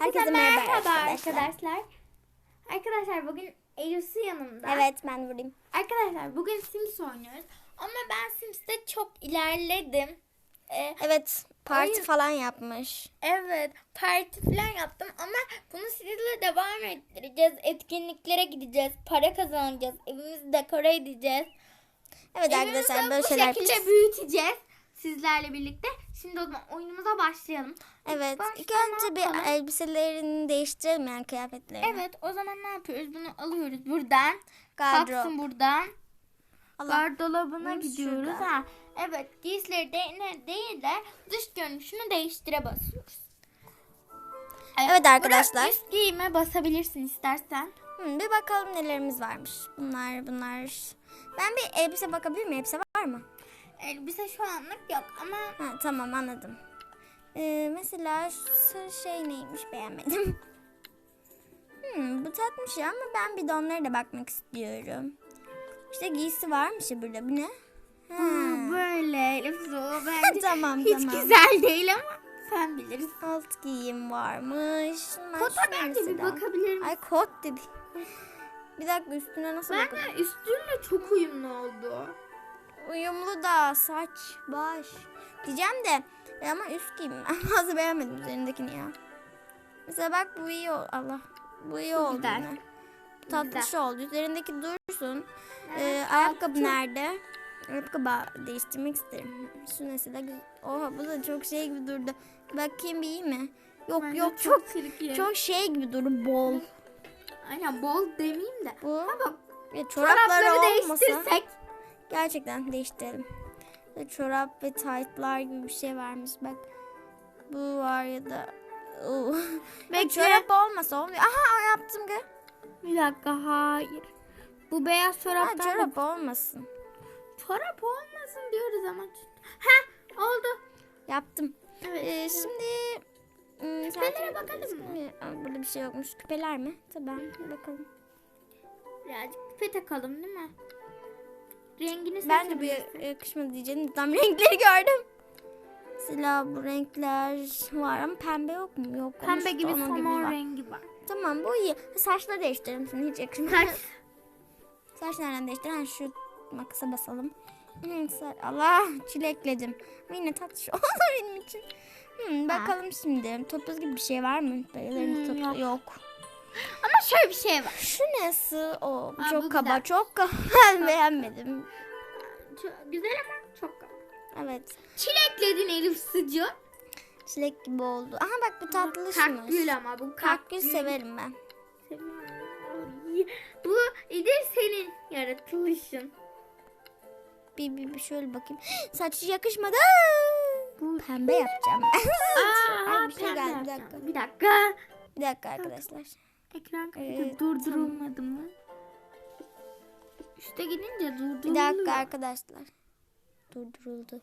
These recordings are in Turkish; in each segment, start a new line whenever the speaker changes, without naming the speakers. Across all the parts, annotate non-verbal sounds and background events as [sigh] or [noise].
Herkese merhaba arkadaşlar.
arkadaşlar. Arkadaşlar bugün Elif'si yanımda.
Evet ben buradayım.
Arkadaşlar bugün Sims oynuyoruz. Ama ben Sims'te çok ilerledim. Ee,
Evet parti
Oyun-
falan yapmış.
evet parti falan yaptım ama bunu sizinle devam ettireceğiz. Etkinliklere gideceğiz. Para kazanacağız. Evimizi dekore edeceğiz.
Evet arkadaşlar
Evimizi
böyle
bu
şeyler
şekilde
yapacağız.
büyüteceğiz. Sizlerle birlikte. Şimdi o zaman oyunumuza başlayalım.
Evet ilk
ne
önce bir elbiselerini değiştirelim yani kıyafetlerini.
Evet o zaman ne yapıyoruz? Bunu alıyoruz buradan.
Gardırop.
Kalksın buradan.
Allah.
Gardırobuna
Hı,
gidiyoruz.
şurada.
Ha. Evet giysileri de, ne, değil de dış görünüşünü değiştire basıyoruz.
Evet arkadaşlar.
Burada üst giyime basabilirsin istersen.
Hı, bir bakalım nelerimiz varmış. Bunlar bunlar. Ben bir elbise bakabilir miyim? Elbise var mı?
Elbise şu anlık yok ama
Ha, tamam anladım. Ee, mesela şu şey neymiş beğenmedim. [laughs] Hmm, bu tatmış ya ama ben bir de onlara da bakmak istiyorum. İşte giysi varmış ya burada. Bu ne? Ha.
böyle Elif o [laughs] bence
tamam
hiç
tamam.
güzel değil ama sen bilirsin.
Alt giyim varmış. Ben
Kota bence bir bakabilir misin?
Ay kot dedi. Bir dakika üstüne nasıl
Ben
bakayım?
de üstünle çok uyumlu oldu.
Uyumlu da saç, baş. Diyeceğim de e, ama üst giyim. [laughs] Ben fazla beğenmedim üzerindekini ya. Mesela bak bu iyi oldu. Allah. Bu iyi oldu
güzel.
yine. Bu tatlış
Güzel.
oldu. Üzerindeki dursun.
Evet,
Ee, ayakkabı
çok-
nerede? Ayakkabı değiştirmek isterim. Şu mesela. Oha bu da çok şey gibi durdu. Bakayım bir iyi mi? Yok
Bence
yok çok
çirkin.
çok şey gibi durdu bol.
Aynen bol demeyeyim de.
Bu
bak
ve çorapları
çorapları
olmasa
değiştirsek.
Gerçekten değiştirelim. Ve çorap ve taytlar gibi bir şey varmış bak. Bu var ya da.
Bekle.
çorap olmasa olmuyor. Aha yaptım ki.
Bir dakika hayır. Bu beyaz
Ha,
çoraptan
çorap olmasın.
çorap olmasın diyoruz ama. Ha oldu.
Yaptım.
Evet.
Ee, şimdi
Küpelere bakalım mı?
Burada bir şey yokmuş. Küpeler mi? Tamam bakalım.
Birazcık küpe takalım değil mi? Rengini
Ben de bir yakışmadı diyeceğim. Tam [laughs] renkleri gördüm. Mesela bu renkler var ama pembe yok mu? Yok.
Pembe gibi somon rengi var.
Tamam bu iyi. Saçları değiştirelim şimdi hiç yakışmadı. [laughs]
Saç.
Nereden değiştirelim? Ha, şu makasa basalım. Allah çilekledim. Ama yine tatlış [laughs] oldu benim için. Hı, bakalım şimdi. Topuz gibi bir şey var mı? Dayıların
Hmm,
topu- yok.
Ama şöyle bir şey var.
Şu nasıl? O
Ha,
çok kaba,
güzel.
çok kaba. Ben beğenmedim.
Çok güzel ama çok kaba.
Evet.
Çilekledin Elif sıcı.
Çilek gibi oldu. Aha bak bu tatlışmış.
Kakgül ama bu
Kakgül severim ben.
Bu İdir senin yaratılışın.
Bir, bir, bir şöyle bakayım. [gasps] Saçı yakışmadı.
Bu
Pembe yapacağım. [laughs]
Aa,
Ay, bir şey
pembe
geldi, bir dakika.
Bir dakika.
bir dakika arkadaşlar.
Ekran kaydı
Evet,
durdurulmadı mı? Üste gidince
Bir
durduruluyor.
dakika arkadaşlar. Durduruldu.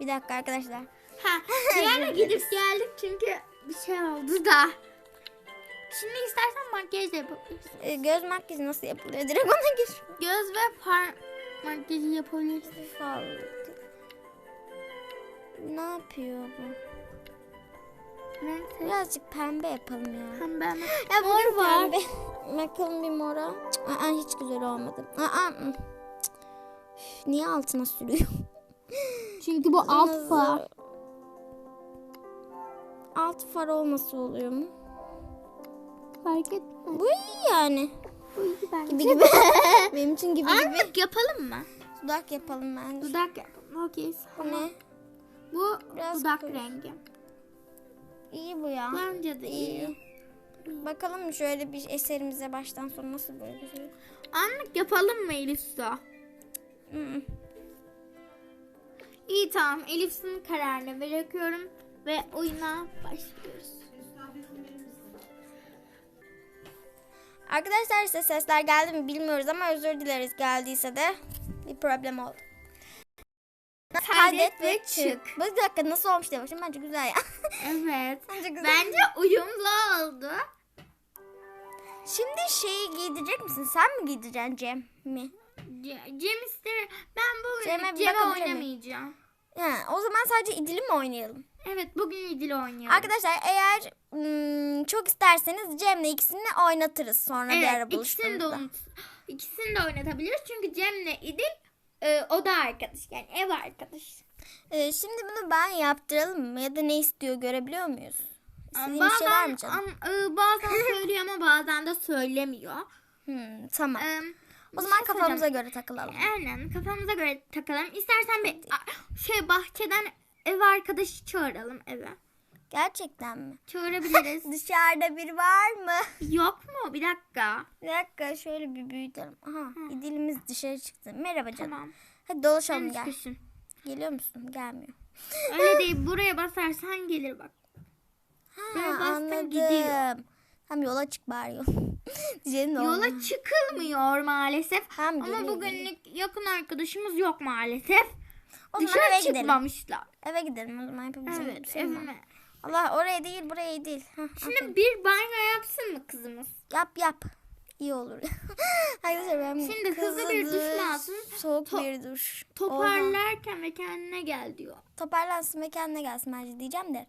Bir dakika arkadaşlar.
Ha, [laughs] bir yana gidip geldik çünkü bir şey oldu da. Şimdi istersen makyaj da yapabilirsin.
Ee, göz makyajı nasıl yapılıyor? Direkt ona gir.
Göz ve par makyajı yapabilirsin.
Fal. Ne yapıyor bu?
Seç.
Birazcık pembe yapalım ya.
Pembe.
Ya
Mor var.
Pembe. [laughs] Bakalım bir mora. Aa, hiç güzel olmadı. Aa. Üf, Niye altına sürüyor? [laughs]
Çünkü bu alt far.
Alt far olması oluyor mu?
Fark etmez.
Bu iyi yani.
Bu iyi bence.
Gibi gibi. [laughs] Benim için gibi gibi.
Anlık yapalım mı?
Dudak yapalım bence.
Dudak yapalım. Okey.
Bu ne?
Bu
Biraz
dudak
koyu.
rengi.
İyi bu ya.
Bence de iyi.
İyi. Bakalım şöyle bir eserimize baştan sona nasıl böyle bir şey.
Anlık yapalım mı Elif Su?
Hı.
İyi tamam. Elif Su'nun kararını bırakıyorum ve oyuna başlıyoruz.
Arkadaşlar size sesler geldi mi bilmiyoruz ama özür dileriz geldiyse de bir problem oldu.
Kaydet ve çık.
Bu dakika nasıl olmuş diye bakayım bence güzel ya. [laughs]
Evet.
bence güzel.
Bence uyumlu oldu.
Şimdi şeyi giydirecek misin? Sen mi giydireceksin Cem mi?
Ce- Cem ister. Ben bu
Cem'e
Cem'e
bir
oynamayacağım.
Ha, o zaman sadece idili mi oynayalım?
Evet bugün İdil oynuyoruz.
Arkadaşlar eğer hmm, çok isterseniz Cem'le ikisini oynatırız sonra bir ara
evet ikisini de,
buluştuğumuzda.
unut, ikisini de oynatabiliriz. Çünkü Cem'le İdil e, o da arkadaş. Yani ev arkadaş.
Ee, şimdi bunu ben yaptıralım mı ya da ne istiyor görebiliyor muyuz? İstediğin bir şey var
Bazen,
mı canım?
am- e, bazen [laughs] söylüyor ama bazen de söylemiyor.
Hmm, tamam.
E,
o zaman
şey
kafamıza göre takılalım.
Aynen kafamıza göre takalım. İstersen bir şey bahçeden ev arkadaşı çağıralım eve.
Gerçekten mi?
Çağırabiliriz. [laughs]
Dışarıda bir var mı?
Yok mu? Bir dakika.
Bir dakika şöyle bir büyütelim. Aha İdil'imiz dışarı çıktı. Merhaba canım.
Tamam.
Hadi dolaşalım
Sen
gel.
çıkışın.
Geliyor musun? Gelmiyor.
Öyle değil. Buraya basarsan gelir bak.
Ha,
Buraya bastın, gidiyor.
Tam yola çık bari [laughs] yol.
Yola çıkılmıyor maalesef.
Tamam,
Ama
geliyor,
bugünlük yakın arkadaşımız yok maalesef.
O
Dışarı
eve gidelim.
çıkmamışlar.
Eve gidelim o zaman yapabileceğim bir
Evet
şey mi var?
evime.
Allah oraya değil buraya değil.
Şimdi bir banyo yapsın mı kızımız?
Yap yap. İyi olur. [laughs] Arkadaşlar ben
Şimdi hızlı bir duş alsın?
Soğuk
To-
bir duş. Oha.
Toparlarken ve kendine gel diyor.
Toparlansın ve kendine gelsin bence diyeceğim de.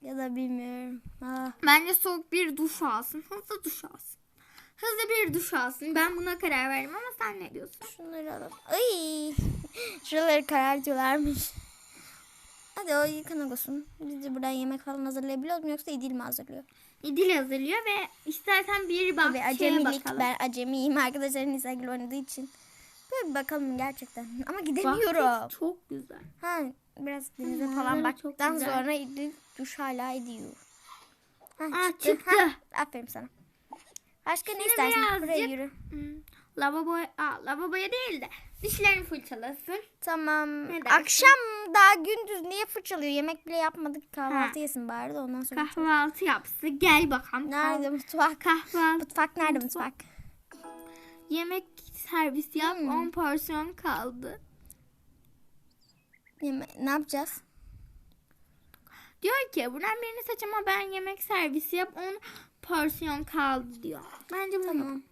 Ya da bilmiyorum. Ah.
Bence soğuk bir duş alsın. Hızlı duş alsın. Hızlı bir duş alsın. Ben buna karar verdim ama sen ne diyorsun?
Şunları alalım. Ay. Şuraları karartıyorlarmış. Hadi o yıkanak olsun. Biz de buradan yemek falan hazırlayabiliyor mu yoksa İdil mi hazırlıyor?
İdil hazırlıyor ve istersen bir
Tabii
bahçeye
acemilik
bakalım.
ben acemiyim arkadaşlar Nisagil oynadığı için. Böyle bir bakalım gerçekten. Ama gidemiyorum.
çok güzel.
Ha biraz denize
Hı,
falan baktıktan sonra İdil duş hala ediyor. Ha,
Aa,
çıktı.
çıktı.
Ha, aferin sana. Başka ne
Şimdi
istersin?
birazcık-
Buraya yürü.
Hmm, lavaboya, aa, lavaboya değil de dişlerini fırçalasın.
Tamam.
Ne
daha gündüz niye fırçalıyor? Yemek bile yapmadık. Kahvaltı
Ha.
yesin bari de ondan sonra.
Kahvaltı yapsın. Gel bakalım.
Nerede mutfak?
Kahvaltı.
Mutfak nerede mutfak?
Yemek servis yap.
Hmm.
10 porsiyon kaldı.
Yeme ne yapacağız?
Diyor ki buradan birini seç ama ben yemek servisi yap. 10 porsiyon kaldı diyor. Bence bunu
Tamam.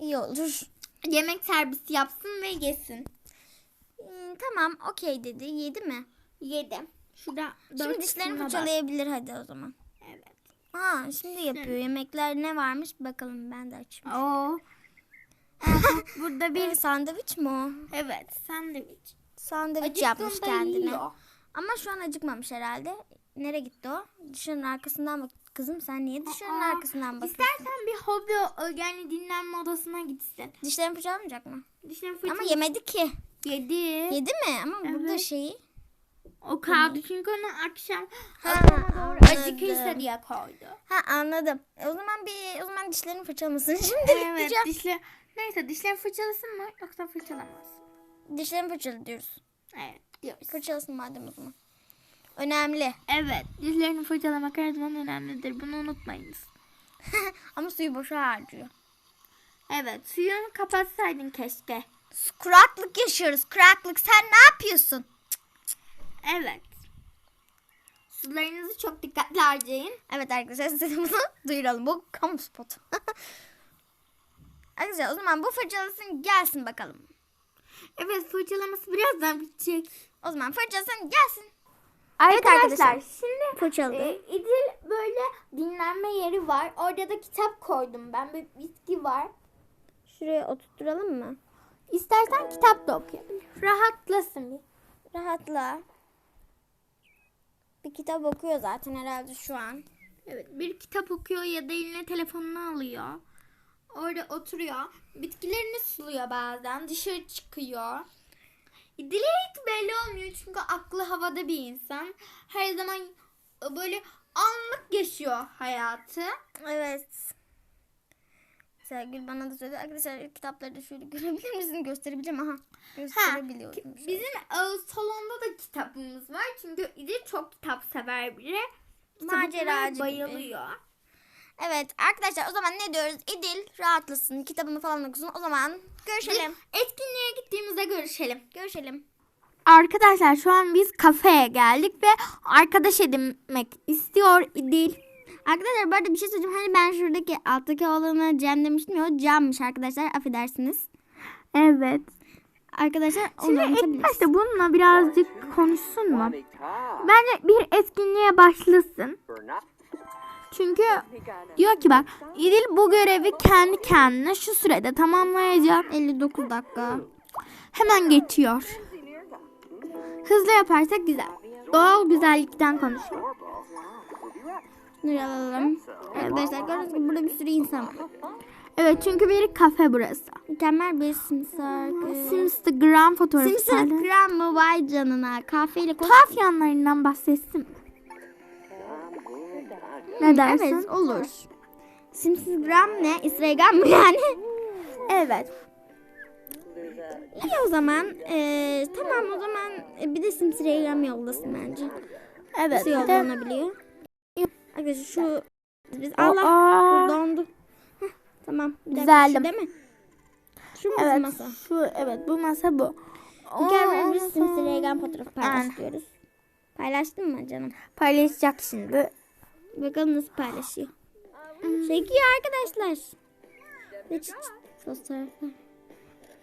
İyi olur.
yemek servisi yapsın ve yesin.
Tamam okey dedi. Yedi mi?
Yedim. Şurada
Şimdi dişlerini fırçalayabilir hadi o zaman.
Evet.
Ha şimdi yapıyor. Yemekler ne varmış bakalım ben de açayım.
Oo. [laughs] Burada
Bir
bir
sandviç mi o?
evet sandviç.
Sandviç yapmış
Acıktığında
kendine.
yiyor.
Ama şu an acıkmamış herhalde. Nereye gitti o? Dışarının arkasından bak. Kızım sen niye dışarının
Aa,
arkasından bakıyorsun?
İstersen bir hobi yani dinlenme odasına gitsin.
Dişlerini fırçalamayacak mı?
Dişlerini
Ama
fırçala-
yemedi ki.
Yedi.
Yedi mi? Ama burada
Evet.
şeyi.
O kaldı çünkü onu akşam
Ha,
doğru acıkırsa diye koydu.
Ha anladım. O zaman bir o zaman dişlerini fırçalamasın. [laughs] Şimdi
Evet
diyeceğim.
dişle neyse dişlerini fırçalasın mı yoksa fırçalamaz.
Dişlerini fırçala diyoruz.
Evet diyoruz.
Fırçalasın madem o zaman. Önemli.
Evet dişlerini fırçalamak her zaman önemlidir. Bunu unutmayınız. [laughs]
Ama suyu boşa harcıyor.
Evet suyunu kapatsaydın keşke.
Kuraklık yaşıyoruz. Kuraklık. Sen ne yapıyorsun?
Evet. Sularınızı çok dikkatli harcayın.
Evet arkadaşlar size bunu [laughs] duyuralım. Bu kamu spotu. [laughs] arkadaşlar o zaman bu fırçalasın gelsin bakalım.
Evet fırçalaması birazdan bitecek.
O zaman fırçalasın gelsin.
Arkadaşlar,
arkadaşlar.
şimdi
Fırçaladı.
e, İdil böyle dinlenme yeri var. Orada da kitap koydum ben. Bir bitki var.
Şuraya oturtturalım mı?
İstersen kitap da okuyabilir. Rahatlasın bir.
Rahatla. Bir kitap okuyor zaten herhalde şu an.
Evet bir kitap okuyor ya da eline telefonunu alıyor. Orada oturuyor. Bitkilerini suluyor bazen. Dışarı çıkıyor. Dili hiç belli olmuyor çünkü aklı havada bir insan. Her zaman böyle anlık yaşıyor hayatı.
Evet. Sergül bana da söyledi. Arkadaşlar kitapları da şöyle [laughs] görebilir misin? Gösterebileceğim. Aha.
Ha,
Gösterebiliyorum. şöyle.
bizim e, salonda da kitabımız var. Çünkü İdil çok kitap sever biri.
Maceracı gibi.
bayılıyor.
Evet arkadaşlar o zaman ne diyoruz? İdil rahatlasın. Kitabını falan okusun. O zaman görüşelim.
Etkinliğe gittiğimizde görüşelim.
Görüşelim.
Arkadaşlar şu an biz kafeye geldik ve arkadaş edinmek istiyor İdil.
Arkadaşlar bu arada bir şey söyleyeceğim. Hani ben şuradaki alttaki olanı Cem demiştim ya o Cam'mış arkadaşlar. Affedersiniz.
Evet.
arkadaşlar
Şimdi ilk başta bununla birazcık konuşsun mu? Bence bir etkinliğe başlasın. Çünkü diyor ki bak İdil bu görevi kendi kendine şu sürede tamamlayacak.
59 dakika.
Hemen geçiyor. Hızlı yaparsak güzel. Doğal güzellikten konuşuyor.
Dur alalım. Arkadaşlar gördüğünüz gibi burada bir sürü insan var.
Evet çünkü bir kafe burası.
Mükemmel bir simsar.
Instagram fotoğrafı.
Simsar mı vay canına. Kahveyle koş.
Tuhaf yanlarından bahsetsin. Ne dersin?
Evet olur. Simsgram ne? Instagram mı yani?
Evet.
İyi o zaman. Ee, tamam o zaman bir de Simsgram yollasın bence.
Evet.
Nasıl yollanabiliyor? Arkadaşlar şu biz Allah
Aa.
dur. Heh, tamam. Bir dakika,
Düzeldim.
Şu değil mi? Şu mu
Evet.
masa?
Şu evet bu masa bu.
Mükemmel bir
Ondan
Simsgram fotoğrafı
Aynen.
paylaşıyoruz. Paylaştın mı canım?
Paylaşacak şimdi.
Bakalım nasıl paylaşıyor. Çekiyor arkadaşlar. Ve fotoğraflar.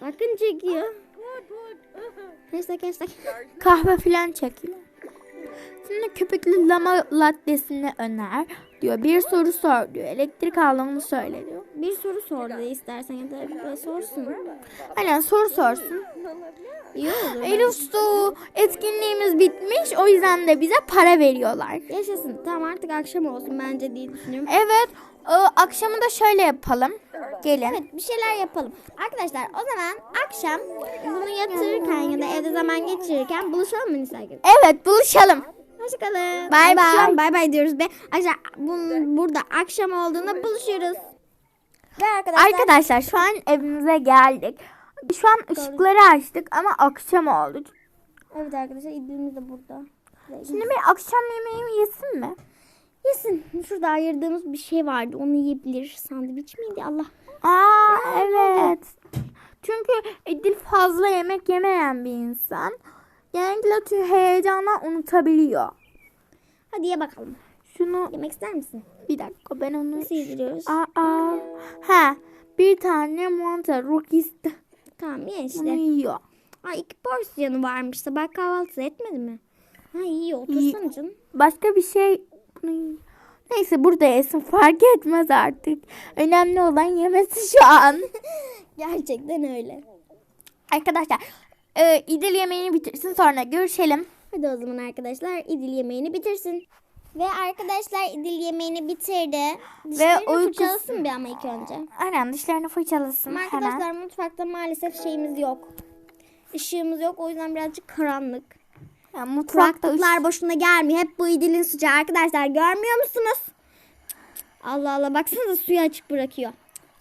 Bakın çekiyor. Hashtag hashtag.
Kahve filan çekiyor. Şimdi köpüklü lama lattesini öner diyor. Bir soru sor diyor. Elektrik aldığını söyle diyor.
Bir soru sordu istersen ya da bir sorsun.
Aynen soru sorsun.
İyi olur.
Elif Su etkinliğimiz bitmiş. O yüzden de bize para veriyorlar.
Yaşasın. Tamam artık akşam olsun bence diye düşünüyorum.
Evet. e, akşamı da şöyle yapalım. Gelin.
Evet bir şeyler yapalım. Arkadaşlar o zaman akşam bunu yatırırken ya da evde zaman geçirirken buluşalım mı Nisa?
Evet buluşalım.
Hoşçakalın.
Bay bay.
Bay bay diyoruz be. Arkadaşlar bunun burada akşam olduğunda buluşuyoruz. Ve arkadaşlar,
Arkadaşlar şu an evimize geldik. Şu an ışıkları açtık ama akşam oldu.
Evet arkadaşlar İdil'imiz de burada.
Şimdi bir akşam yemeğimi yesin mi?
Yesin. Şurada ayırdığımız bir şey vardı. Onu yiyebilir. Sandviç miydi? Allah.
Aa evet. Çünkü Edil fazla yemek yemeyen bir insan. Genellikle tüm heyecanla unutabiliyor.
Hadi ye bakalım.
Şunu
Yemek ister misin?
bir dakika ben onu...
Nasıl yediriyoruz?
Aa, ha bir tane mantar rokiste.
Tamam ye
Bunu
işte.
yiyor.
Ay iki porsiyonu varmış. Sabah kahvaltısı etmedi mi? Ha iyi otursana canım.
Başka bir şey bunu. Neyse burada yesin fark etmez artık. Önemli olan yemesi şu an. [laughs]
Gerçekten öyle.
Arkadaşlar e, İdil yemeğini bitirsin sonra görüşelim.
Hadi o zaman arkadaşlar İdil yemeğini bitirsin. Ve arkadaşlar İdil yemeğini bitirdi. Dişlerini
uykusu-
fırçalasın bir ama ilk önce.
Aynen dişlerini fırçalasın
Ama
hemen.
arkadaşlar mutfakta maalesef şeyimiz yok. Işığımız yok o yüzden birazcık karanlık.
Yani mutfakta
Kulaklıklar boşuna gelmiyor. Hep bu İdil'in suçu arkadaşlar görmüyor musunuz? Allah Allah baksanıza suyu açık bırakıyor.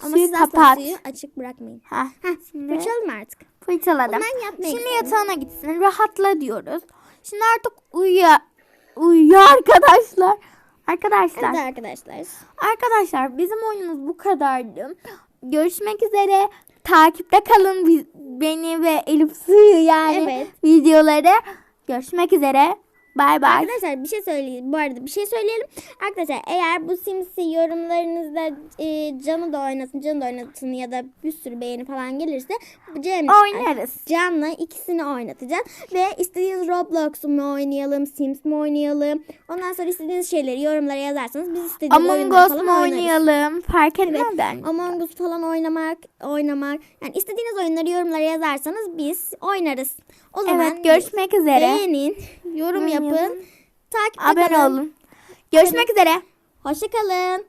Ama
Suyu
siz
kapat.
suyu açık bırakmayın.
Ha,
Heh,
şimdi
fırçalayın mı artık?
fırçaladım.
Ben yatmaya
Şimdi yatağına gitsin. Rahatla diyoruz. Şimdi artık uyuyor. Uyuyor arkadaşlar. Arkadaşlar.
Evet arkadaşlar.
Arkadaşlar bizim oyunumuz bu kadardı. Görüşmek üzere. Takipte kalın beni ve Elif Suyu yani
Evet.
videoları. Görüşmek üzere. Bay bay.
Arkadaşlar bir şey söyleyeyim. Bu arada bir şey söyleyelim. Arkadaşlar eğer bu Sims'i yorumlarınızda e, Can'ı da oynasın, Can'ı da oynatın ya da bir sürü beğeni falan gelirse Cem,
Oynarız.
Can'la ikisini oynatacağız. Ve istediğiniz Roblox mu oynayalım, Sims mi oynayalım. Ondan sonra istediğiniz şeyleri yorumlara yazarsanız biz istediğimiz
Among Us mu
oynarız.
oynayalım? Fark
Evet.
etmez ben.
Among Us falan oynamak, oynamak. Yani istediğiniz oyunları yorumlara yazarsanız biz oynarız. O zaman
Evet görüşmek üzere.
beğenin, Yorum yapın,
yapın.
takipte
Abone olun. Görüşmek üzere.
Hoşçakalın.